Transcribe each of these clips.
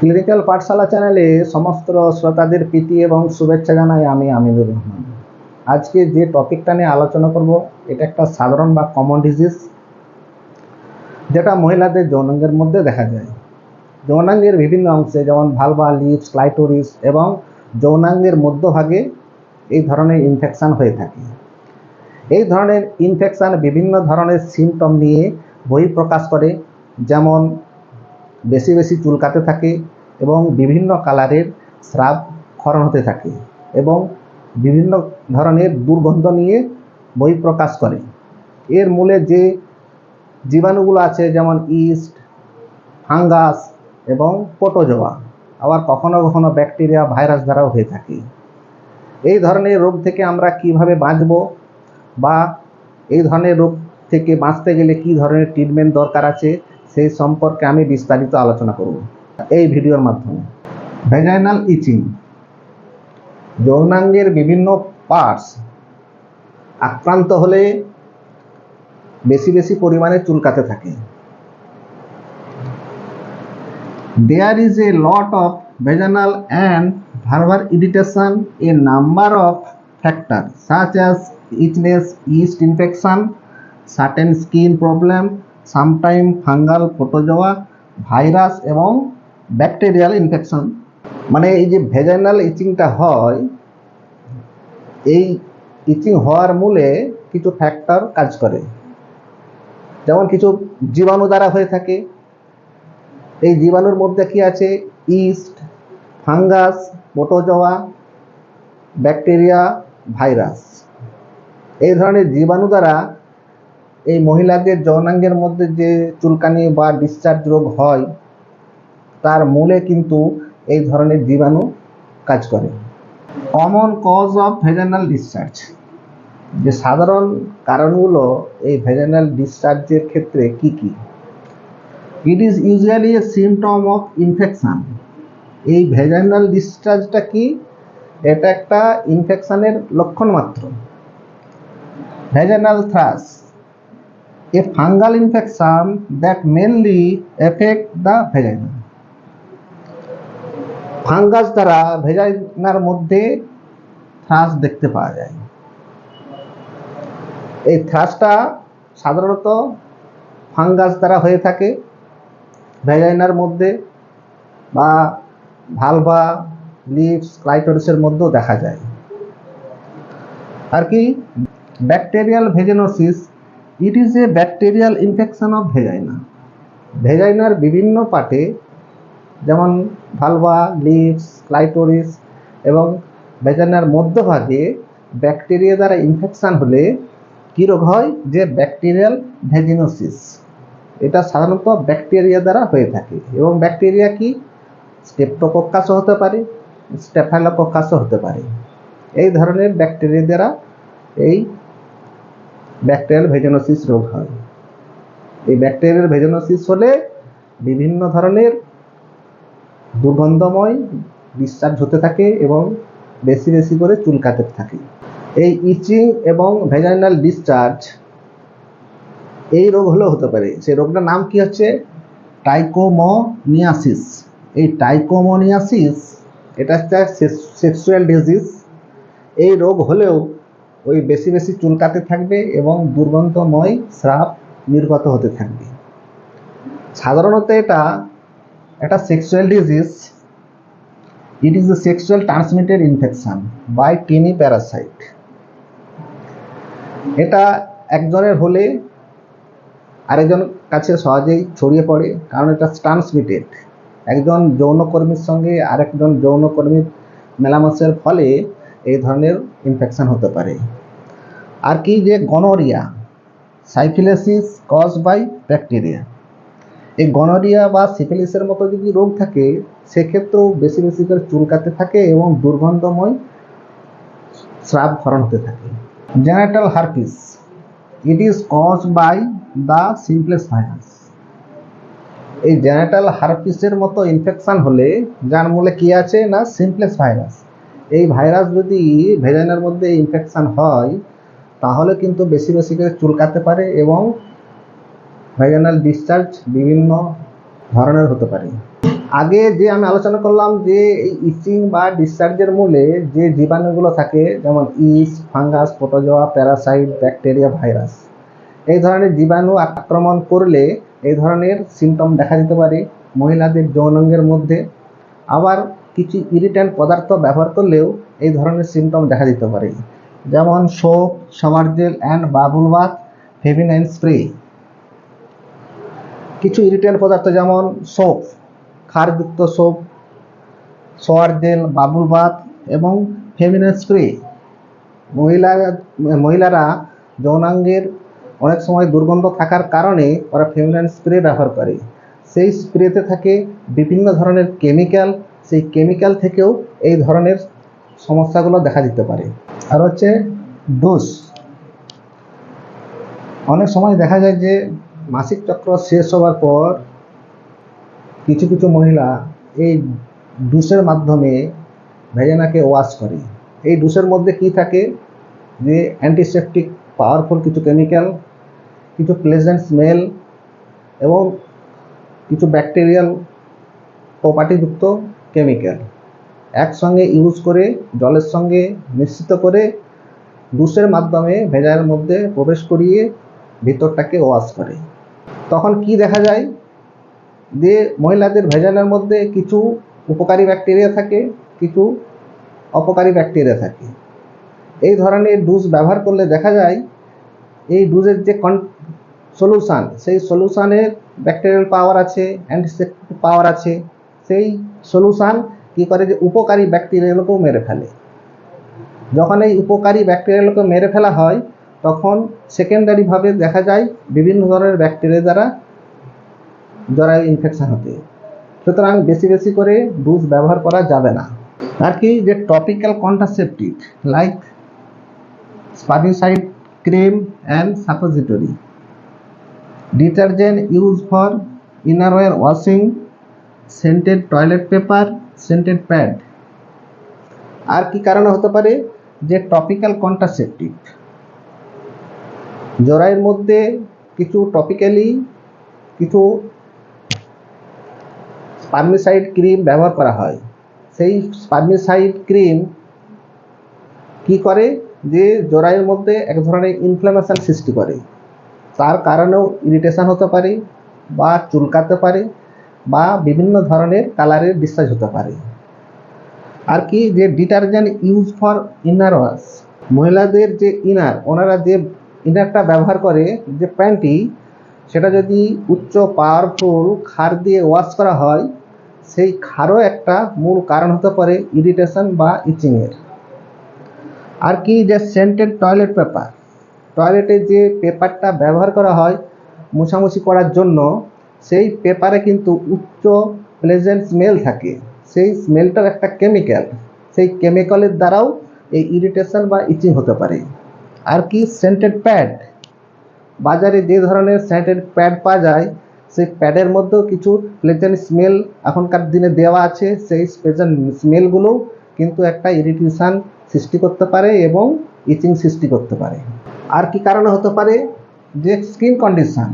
Clinical পাঠশালা চ্যানেলে সমস্ত শ্রোতাদের প্রীতি এবং শুভেচ্ছা জানাই আমি আমিনুর রহমান। আজকে যে টপিকটা নিয়ে আলোচনা করব, এটা একটা সাধারণ বা কমন ডিজিজ যেটা মহিলাদের যৌনাঙ্গের মধ্যে দেখা যায়। যৌনাঙ্গের বিভিন্ন অংশে যেমন ভালভা লিপস ক্লাইটোরিস এবং যৌনাঙ্গের মধ্যভাগে এই ধরনের ইনফেকশান হয়ে থাকে। এই ধরনের ইনফেকশান বিভিন্ন ধরনের সিমটম নিয়ে বহিঃপ্রকাশ করে, যেমন বেশি বেশি চুলকাতে থাকে এবং বিভিন্ন কালারের স্রাব ক্ষরণ হতে থাকে এবং বিভিন্ন ধরনের দুর্গন্ধ নিয়ে বই বহিঃপ্রকাশ করে। এর মূলে যে জীবাণুগুলো আছে, যেমন ইস্ট, ফাঙ্গাস এবং পোটোজোয়া আবার কখনো কখনো ব্যাকটেরিয়া, ভাইরাস দ্বারাও হয়ে থাকে। এই ধরনের রোগ থেকে আমরা কীভাবে বাঁচব বা এই ধরনের রোগ থেকে বাঁচতে গেলে কি ধরনের ট্রিটমেন্ট দরকার আছে সেই সম্পর্কে আমি বিস্তারিত আলোচনা করব এই ভিডিওর মাধ্যমে। ভেজাইনাল ইচিং যৌনাঙ্গের বিভিন্ন পার্টস আক্রান্ত হলে বেশি বেশি পরিমাণে চুলকাতে থাকে। There is a lot of vaginal and vulvar irritation a number of factor such as itchiness yeast infection certain skin problem sometimes fungal protozoa, virus এবং ব্যাকটেরিয়াল ইনফেকশন। মানে এই যে ভেজাইনাল ইচিংটা হয় এই ইচিং হওয়ার মূলে কিছু ফ্যাক্টর কাজ করে। যেমন কিছু জীবাণু দ্বারা হয়ে থাকে। এই জীবাণুর মধ্যে কি আছে? Yeast fungus protozoa bacteria virus. এই ধরনের জীবাণু দ্বারা এই মহিলাদের যৌনাঙ্গের মধ্যে যে চুলকানি বা ডিসচার্জ রোগ হয়, তার মূলে কিন্তু এই ধরনের জীবাণু কাজ করে। Common cause of vaginal discharge যে সাধারণ কারণগুলো এই ভেজানাল ডিসচার্জের ক্ষেত্রে কি কি? It is usually a symptom of infection এই ভেজাইনাল ডিসচার্জটা কি? এটা একটা ইনফেকশানের লক্ষণ মাত্র। Vaginal thrush a fungal infection that mainly affect the vagina fungus দ্বারা ভেজাইনার মধ্যে থ্রাস দেখতে পাওয়া যায়। এই থ্রাসটা সাধারণত ফাঙ্গাস দ্বারা হয়ে থাকে ভ্যাজাইনার মধ্যে বা ভালভা লিপস ক্লাইটোরিসের মধ্যেও দেখা যায়। আর কি bacterial vaginosis it is a bacterial infection of vagina ভেজাইনার বিভিন্ন পার্টে, যেমন ভালভা লিপস ক্লাইটোরিস এবং ভেজাইনার মধ্যভাগে ব্যাকটেরিয়া দ্বারা ইনফেকশান হলে কী রোগ হয়? যে ব্যাকটেরিয়াল ভেজিনোসিস এটা সাধারণত ব্যাকটেরিয়া দ্বারা হয়ে থাকে। এবং ব্যাকটেরিয়া কি? স্টেপ্টোকক্কাসও হতে পারে স্টেফাইলোকক্কাসও হতে পারে। এই ধরনের ব্যাকটেরিয়া দ্বারা এই ব্যাকটেরিয়াল ভেজনোসিস রোগ হয়। এই ব্যাকটেরিয়াল ভেজনোসিস হলে বিভিন্ন ধরনের দুর্গন্ধময় ডিসচার্জ হতে থাকে এবং বেশি বেশি করে চুলকাতে থাকে। এই ইচিং এবং ভেজাইনাল ডিসচার্জ এই রোগ হলেও হতে পারে। সেই রোগটার নাম কি হচ্ছে? টাইকোমোনিয়াসিস এই টাইকোমোনিয়াসিস এটা হচ্ছে সেক্সুয়াল ডিজিজ। এই রোগ হলেও ওই বেশি বেশি চুলকাতে থাকবে এবং দুর্গন্ধময় স্রাব নির্গত হতে থাকবে। সাধারণত এটা একটা sexual disease it is a sexual transmitted infection by tiny parasite এটা একজনের হলে আরেকজন কাছে সহজেই ছড়িয়ে পড়ে, কারণ এটা ট্রান্সমিটেড একজন যৌনকর্মীর সঙ্গে আরেকজন যৌনকর্মীর মেলামেশার ফলে এই ধরনের ইনফেকশন হতে পারে। আর কি যে gonorrhoea syphilis cause by bacteria এই গনোরিয়া বা সিফিলিসের মতো যদি রোগ থাকে, সেক্ষেত্রেও বেশি বেশি করে চুলকাতে থাকে এবং দুর্গন্ধময় স্রাব ক্ষরণ হতে থাকে। Genital herpes it is cause by the simplex virus এই জেনারেটাল হার্পিসের মতো ইনফেকশান হলে, যার মূলে কি আছে না সিমপ্লেস ভাইরাস এই ভাইরাস যদি ভেজাইনার মধ্যে ইনফেকশান হয়, তাহলে কিন্তু বেশি বেশি করে চুলকাতে পারে এবং ভেজাইনাল ডিসচার্জ বিভিন্ন ধরনের হতে পারে। আগে যে আমি আলোচনা করলাম যে এই ইচিং বা ডিসচার্জের মূলে যে জীবাণুগুলো থাকে, যেমন yeast, fungus, protozoa, parasite, bacteria, virus, এই ধরনের জীবাণু আক্রমণ করলে এই ধরনের সিমটম দেখা দিতে পারে মহিলাদের যৌনাঙ্গের মধ্যে। আবার কিছু ইরিট্যান্ট পদার্থ ব্যবহার করলেও এই ধরনের সিমটম দেখা দিতে পারে। যেমন soap shower gel and bubble bath feminine spray কিছু ইরিটেন্ট পদার্থ যেমন soap ক্ষারযুক্ত soap shower gel, bubble bath এবং ফেমিনাইন স্প্রে মহিলা, মহিলারা যৌনাঙ্গের অনেক সময় দুর্গন্ধ থাকার কারণে ওরা ফেমিনাইন স্প্রে ব্যবহার করে। সেই স্প্রেতে থাকে বিভিন্ন ধরনের কেমিক্যাল সেই কেমিক্যাল থেকেও এই ধরনের সমস্যাগুলো দেখা দিতে পারে। আর হচ্ছে ডোজ অনেক সময় দেখা যায় যে মাসিক চক্র শেষ হওয়ার পর কিছু কিছু মহিলা এই ডুসের মাধ্যমে ভেজানাকে ওয়াশ করে। এই ডুসের মধ্যে কি থাকে? যে অ্যান্টিসেপটিক পাওয়ারফুল কিছু কেমিক্যাল কিছু প্লেজেন্ট স্মেল এবং কিছু ব্যাকটেরিয়াল প্রপার্টিযুক্ত কেমিক্যাল একসঙ্গে ইউজ করে, জলের সঙ্গে মিশ্রিত করে ডুসের মাধ্যমে ভেজানের মধ্যে প্রবেশ করিয়ে ভিতরটাকে ওয়াশ করে। তখন কি দেখা যায়? যে মহিলাদের ভেজানের মধ্যে কিছু উপকারী ব্যাকটেরিয়া থাকে, কিছু অপকারী ব্যাকটেরিয়া থাকে। এই ধরনের ডুস ব্যবহার করলে দেখা যায়, এই ডুজের যে কন সলিউশান সেই সলিউশানের ব্যাকটেরিয়াল পাওয়ার আছে অ্যান্টিসেপ্টিক পাওয়ার আছে সেই সলিউশান কী করে যে উপকারী ব্যাকটেরিয়াগুলোকেও মেরে ফেলে। যখন এই উপকারী ব্যাকটেরিয়াগুলোকে মেরে ফেলা হয়, তখন সেকেন্ডারিভাবে দেখা যায় বিভিন্ন ধরনের ব্যাকটেরিয়া দ্বারা জরায়ু ইনফেকশন হতে। সুতরাং বেশি বেশি করে ডুজ ব্যবহার করা যাবে না। আর কি যে topical contraceptive like spermicide cream and suppository detergent use for innerwear washing scented toilet paper, scented pad. আর কি কারণে হতে পারে? যে টপিক্যাল কন্ট্রাসেপটিভ। জরায়ের মধ্যে কিছু টপিক্যালি, কিছু স্পার্মিসাইড ক্রিম ব্যবহার করা হয়। সেই স্পার্মিসাইড ক্রিম কি করে? যে জরায়ুর মধ্যে এক ধরনের ইনফ্লামেশন সৃষ্টি করে। তার কারণেও ইরিটেশন হতে পারে বা চুলকাতে পারে। বা বিভিন্ন ধরনের কালারের ডিসচার্জ হতে পারে। আর কি যে detergent use for inner wash মহিলাদের যে ইনার ওনারা যে ইনারটা ব্যবহার করে, যে প্যান্টি সেটা যদি উচ্চ পাওয়ারফুল খার দিয়ে ওয়াশ করা হয়, সেই খারও একটা মূল কারণ হতে পারে ইরিটেশন বা ইচিংয়ের আর কি যে সেন্টেড টয়লেট পেপার টয়লেটে যে পেপারটা ব্যবহার করা হয়, মোছামুছি করার জন্য সেই পেপারে কিন্তু উচ্চ প্লেজেন্ট স্মেল থাকে। সেই স্মেলটাও একটা কেমিক্যাল সেই কেমিক্যালের দ্বারাও এই ইরিটেশন বা ইচিং হতে পারে। আর কি সেন্টেড প্যাড বাজারে যে ধরনের সেন্টেড প্যাড পাওয়া যায়, সেই প্যাডের মধ্যেও কিছু প্লেজেন্ট স্মেল এখনকার দিনে দেওয়া আছে। সেই প্লেজেন্ট স্মেলগুলোও কিন্তু একটা ইরিটেশান সৃষ্টি করতে পারে এবং ইচিং সৃষ্টি করতে পারে। আর কি কারণে হতে পারে? যে স্কিন কন্ডিশন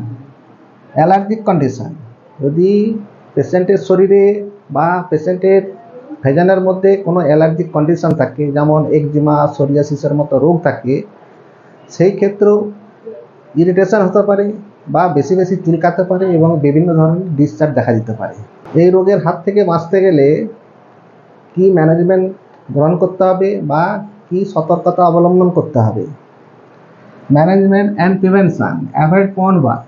অ্যালার্জিক কন্ডিশন যদি পেশেন্টের শরীরে বা পেশেন্টের ভেজানের মধ্যে কোনো অ্যালার্জিক কন্ডিশন থাকে, যেমন একজিমা সোরিয়াসিসের মতো রোগ থাকে, সেই ক্ষেত্রেও ইরিটেশন হতে পারে বা বেশি বেশি চুলকাতে পারে এবং বিভিন্ন ধরনের ডিসচার্জ দেখা দিতে পারে। এই রোগের হাত থেকে বাঁচতে গেলে কি ম্যানেজমেন্ট গ্রহণ করতে হবে বা কি সতর্কতা অবলম্বন করতে হবে? Management and prevention avoid pond bath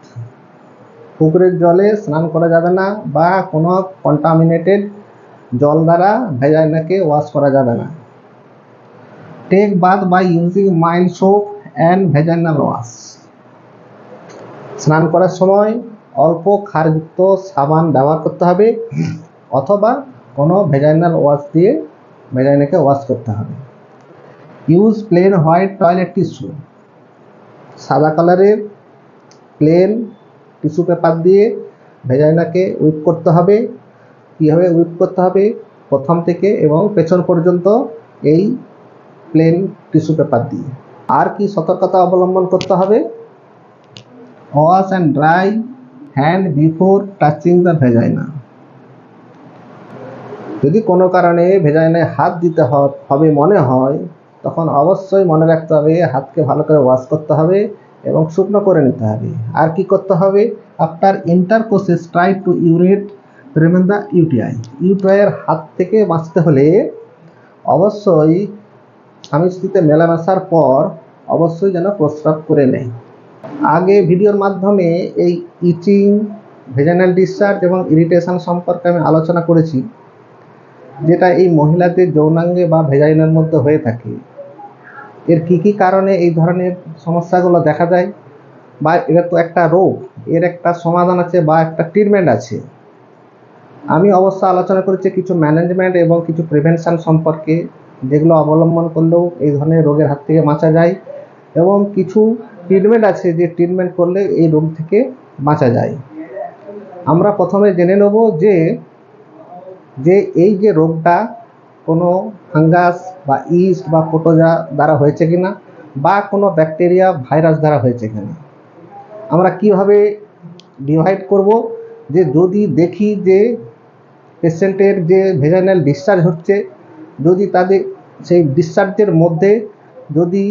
পুকুরের জলে স্নান করা যাবে না বা কোনো কন্টামিনেটেড জল দ্বারা ভেজাইনাকে ওয়াশ করা যাবে না। Take bath by using mild soap and vaginal wash স্নান করার সময় অল্প ক্ষারযুক্ত সাবান ব্যবহার করতে হবে, অথবা কোনো ভেজাইনাল ওয়াশ দিয়ে ভেজাইনাকে ওয়াশ করতে হবে। Use plain white toilet tissue সাদা কালারের প্লেন টিস্যু পেপার দিয়ে ভেজাইনাকে উইপ করতে হবে। কীভাবে উইপ করতে হবে? প্রথম থেকে এবং পেছন পর্যন্ত এই প্লেন টিস্যু পেপার দিয়ে। আর কি সতর্কতা অবলম্বন করতে হবে? Wash and dry hand before touching the vagina যদি কোনো কারণে ভেজাইনায় হাত দিতে হবে মনে হয়, তখন অবশ্যই মনে রাখতে হবে, হাতকে ভালো করে ওয়াশ করতে হবে। এবং শুকনো করে নিতে হবে। আর কি করতে হবে? After intercourses try to urinate the UTI ইউটিআইয়ের হাত থেকে বাঁচতে হলে অবশ্যই স্বামী মেলামেশার পর অবশ্যই যেন প্রস্রাব করে নেয়। আগে ভিডিওর মাধ্যমে এই ইচিং ভেজানাল ডিসচার্জ এবং ইরিটেশন সম্পর্কে আমি আলোচনা করেছি, যেটা এই মহিলাদের যৌনাঙ্গে বা ভেজাইনার মধ্যে হয়ে থাকে। এর কি কি কারণে এই ধরনের সমস্যাগুলো দেখা যায়? বা এটা তো একটা রোগ, এর একটা সমাধান আছে বা একটা ট্রিটমেন্ট আছে। আমি অবশ্য আলোচনা করেছি কিছু ম্যানেজমেন্ট এবং কিছু প্রিভেনশন সম্পর্কে, যেগুলো অবলম্বন করলেও এই ধরনের রোগের হাত থেকে বাঁচা যায় এবং কিছু ট্রিটমেন্ট আছে যে ট্রিটমেন্ট করলে এই রোগ থেকে বাঁচা যায়। আমরা প্রথমে জেনে নেব যে যে এই যে রোগটা কোনো ফাঙ্গাস বা ইস্ট বা পোটোজা দ্বারা হয়েছে কিনা বা কোনো ব্যাকটেরিয়া, ভাইরাস দ্বারা হয়েছে কিনা। আমরা কীভাবে ডিভাইড করব যে যদি দেখি যে পেশেন্টের যে ভেজাইনাল ডিসচার্জ হচ্ছে, যদি তাদের সেই ডিসচার্জের মধ্যে যদি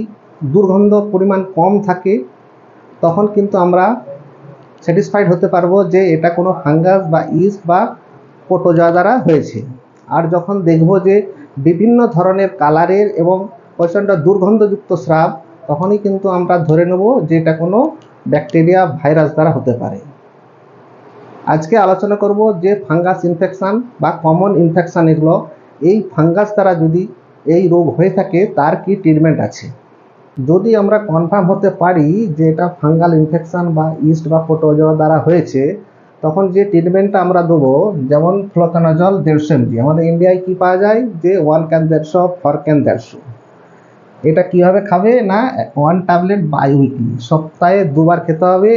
দুর্গন্ধ পরিমাণ কম থাকে, তখন কিন্তু আমরা স্যাটিসফাইড হতে পারব যে এটা কোনো ফাঙ্গাস বা ইস্ট বা পোটোজা দ্বারা হয়েছে। আর যখন দেখব যে বিভিন্ন ধরনের কালারের এবং প্রচণ্ড দুর্গন্ধযুক্ত স্রাব, তখনই কিন্তু আমরা ধরে নেব যে এটা কোনো ব্যাকটেরিয়া ভাইরাস দ্বারা হতে পারে। আজকে আলোচনা করব যে ফাঙ্গাস ইনফেকশান বা কমন ইনফেকশান এগুলো, এই ফাঙ্গাস দ্বারা যদি এই রোগ হয়ে থাকে, তার কি ট্রিটমেন্ট আছে? যদি আমরা কনফার্ম হতে পারি যে এটা ফাঙ্গাল ইনফেকশন বা ইস্ট বা পোটোজোয়া দ্বারা হয়েছে তখন যে ট্রিটমেন্টটা আমরা দেবো, যেমন ফ্লোকানাজল দেড়শো এমজি আমাদের ইন্ডিয়ায় কি পাওয়া যায়? যে ওয়ান ক্যান দেড়শো ফর ক্যান দেড়শো। এটা কীভাবে খাবে না ওয়ান ট্যাবলেট বাই উইকলি সপ্তাহে দুবার খেতে হবে,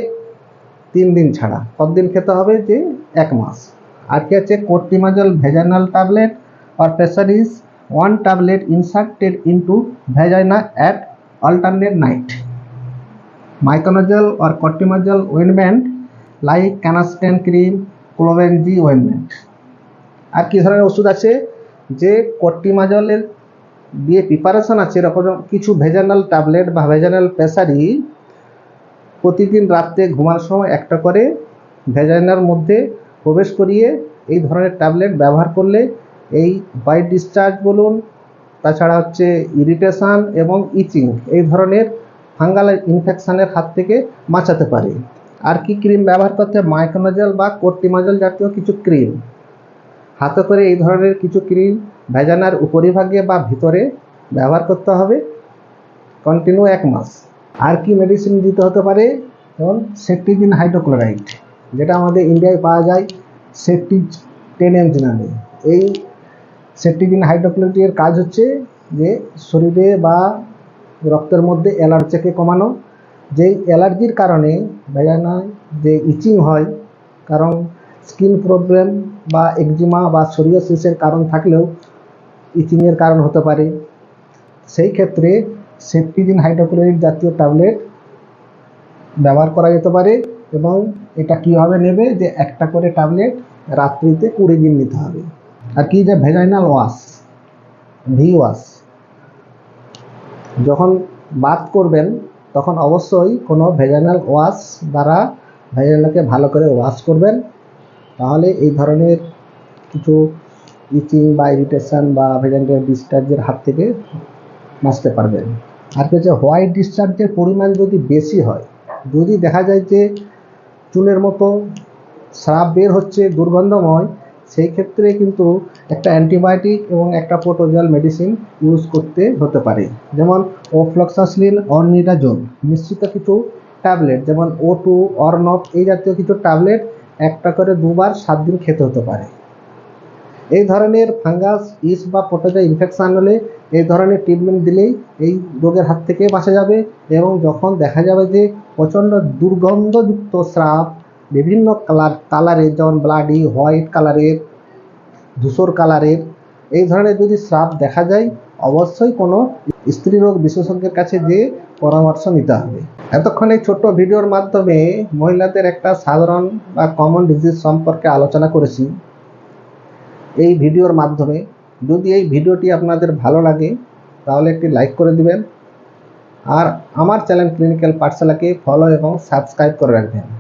তিন দিন ছাড়া। কতদিন খেতে হবে? যে এক মাস। আর কি আছে? Clotrimazole vaginal tablet or pressure is one tablet inserted into vagina at alternate night. Myconazole or cortimazole ointment like canesten cream, clovenzi ointment. আর কি ধরনের ওষুধ আছে যে কর্টিমাজলের দিয়ে প্রিপারেশন আছে এরকম কিছু ভেজানাল ট্যাবলেট বা ভেজানাল প্রেসারি প্রতিদিন রাত্রে ঘুমানোর সময় একটা করে ভেজানার মধ্যে প্রবেশ করিয়ে এই ধরনের ট্যাবলেট ব্যবহার করলে এই হোয়াইট ডিসচার্জ বলুন তাছাড়া হচ্ছে ইরিটেশান এবং ইচিং এই ধরনের ফাঙ্গাল ইনফেকশানের হাত থেকে বাঁচাতে পারে আর কি ক্রিম ব্যবহার করতে মাইক্রোনাজল বা কোর্টিমাজল জাতীয় কিছু ক্রিম। হাতে করে এই ধরনের কিছু ক্রিম ভেজানার উপরিভাগে বা ভিতরে ব্যবহার করতে হবে। কন্টিনিউ এক মাস। আর কি মেডিসিন দিতে হতে পারে? যেমন সেফটিজিন হাইড্রোক্লোরাইড যেটা আমাদের ইন্ডিয়ায় পাওয়া যায় সেফটি টেন এমজি নামে। এই সেফটিজিন হাইড্রোক্লোরাইডের কাজ হচ্ছে যে শরীরে বা রক্তের মধ্যে অ্যালার্জিকে কমানো। যেই অ্যালার্জির কারণে ভেজানায় যে ইচিং হয়, কারণ স্কিন প্রবলেম বা একজিমা বা সোরিয়াসিসের কারণ থাকলেও ইচিংয়ের কারণ হতে পারে। সেই ক্ষেত্রে সেফটিজিন হাইড্রোক্লোরিক জাতীয় ট্যাবলেট ব্যবহার করা যেতে পারে এবং এটা কীভাবে নেবে? যে একটা করে ট্যাবলেট রাত্রিতে কুড়ি দিন নিতে হবে। আর কি যে ভেজাইনাল ওয়াশ ভি ওয়াশ যখন বাদ করবেন তখন অবশ্যই কোনো ভেজানাল ওয়াশ দ্বারা ভেজাইনালকে ভালো করে ওয়াশ করবেন। তাহলে এই ধরনের কিছু ইচিং বা ইরিটেশন বা ভেজাইনাল ডিসচার্জের হাত থেকে বাঁচতে পারবেন। আর হচ্ছে হোয়াইট ডিসচার্জের পরিমাণ যদি বেশি হয়, যদি দেখা যায় যে চুলের মতো স্রাব বের হচ্ছে, দুর্গন্ধময় সেই ক্ষেত্রে কিন্তু একটা অ্যান্টিবায়োটিক এবং একটা পোটোজল মেডিসিন ইউজ করতে হতে পারে। যেমন ওফ্লক্সাসলিন অর্নিডাজোল নিশ্চিত কিছু ট্যাবলেট, যেমন ও টু অর্নফ এই জাতীয় কিছু ট্যাবলেট একটা করে দুবার সাত দিন খেতে হতে পারে। এই ধরনের ফাঙ্গাস, ইস বা পোটোজা ইনফেকশান হলে এই ধরনের ট্রিটমেন্ট দিলেই এই রোগের হাত থেকে বাঁচা যাবে এবং যখন দেখা যাবে যে প্রচণ্ড দুর্গন্ধযুক্ত স্রাব বিভিন্ন কালার কালারের যেমন ব্লাডি হোয়াইট কালারের, ধূসর কালারের, এই ধরনের যদি স্রাব দেখা যায়, অবশ্যই কোনো স্ত্রী রোগ বিশেষজ্ঞের কাছে যেয়ে পরামর্শ নিতে হবে। এতক্ষণ এই ছোট্ট ভিডিওর মাধ্যমে মহিলাদের একটা সাধারণ বা কমন ডিজিজ সম্পর্কে আলোচনা করেছি। এই ভিডিওর মাধ্যমে যদি এই ভিডিওটি আপনাদের ভালো লাগে, তাহলে একটি লাইক করে দিবেন। আর আমার চ্যানেল ক্লিনিক্যাল পাঠশালাকে ফলো এবং সাবস্ক্রাইব করে রাখবেন।